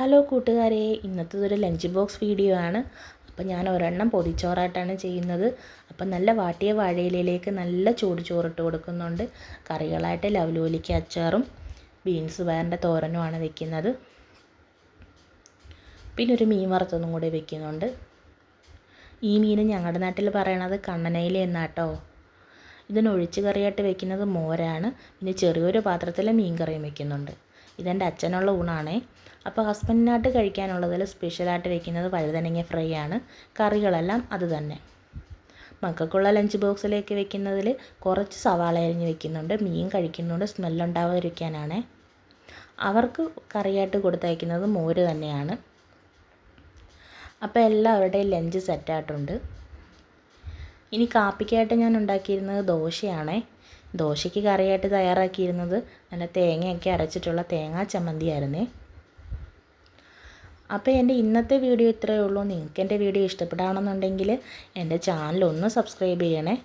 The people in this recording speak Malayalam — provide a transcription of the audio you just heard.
ഹലോ കൂട്ടുകാരെ ഇന്നത്തെ ഒരു ലഞ്ച് ബോക്സ് വീഡിയോ ആണ്. അപ്പം ഞാൻ ഒരെണ്ണം പൊതിച്ചോറായിട്ടാണ് ചെയ്യുന്നത്. അപ്പം നല്ല വാട്ടിയ വാഴയിലേക്ക് നല്ല ചൂട് ചോറിട്ട് കൊടുക്കുന്നുണ്ട്. കറികളായിട്ട് ലവലോലിക്ക് അച്ചാറും ബീൻസ് വേറെ തോരനുമാണ് വെക്കുന്നത്. പിന്നെ ഒരു മീൻ വറുത്തതും കൂടി വെക്കുന്നുണ്ട്. ഈ മീൻ ഞങ്ങളുടെ നാട്ടിൽ പറയണത് കണ്ണനയില എന്നാട്ടോ. ഇതിന് ഒഴിച്ച് കറിയായിട്ട് വെക്കുന്നത് മോരാണ്. പിന്നെ ചെറിയൊരു പാത്രത്തിൽ മീൻ കറിയും വെക്കുന്നുണ്ട്. ഇതെന്റെ അച്ഛനുള്ള ഊണാണേ. അപ്പോൾ ഹസ്ബൻഡിനായിട്ട് കഴിക്കാനുള്ളതിൽ സ്പെഷ്യലായിട്ട് വെക്കുന്നത് വഴുതനങ്ങ ഫ്രൈ ആണ് കറികളെല്ലാം അത് തന്നെ. മക്കൾക്കുള്ള ലഞ്ച് ബോക്സിലേക്ക് വെക്കുന്നതിൽ കുറച്ച് സവാള അരിഞ്ഞ് വെക്കുന്നുണ്ട്. മീൻ കഴിക്കുന്നുണ്ട്. സ്മെല്ലുണ്ടാവാതിരിക്കാനാണ്. അവർക്ക് കറിയായിട്ട് കൊടുത്തയക്കുന്നത് മോര് തന്നെയാണ്. അപ്പോൾ എല്ലാവരുടെയും ലഞ്ച് സെറ്റായിട്ടുണ്ട്. ഇനി കാപ്പിക്കായിട്ട് ഞാൻ ഉണ്ടാക്കിയിരുന്നത് ദോശയാണേ. ദോശയ്ക്ക് കറിയായിട്ട് തയ്യാറാക്കിയിരുന്നത്. നല്ല തേങ്ങയൊക്കെ അരച്ചിട്ടുള്ള തേങ്ങാ ചമ്മന്തിയായിരുന്നേ. അപ്പോൾ എന്റെ ഇന്നത്തെ വീഡിയോ ഇത്രയേ ഉള്ളൂ. നിങ്ങൾക്ക് എന്റെ വീഡിയോ ഇഷ്ടപ്പെടുകയാണെന്നുണ്ടെങ്കിൽ എന്റെ ചാനൽ ഒന്ന് സബ്സ്ക്രൈബ് ചെയ്യണേ.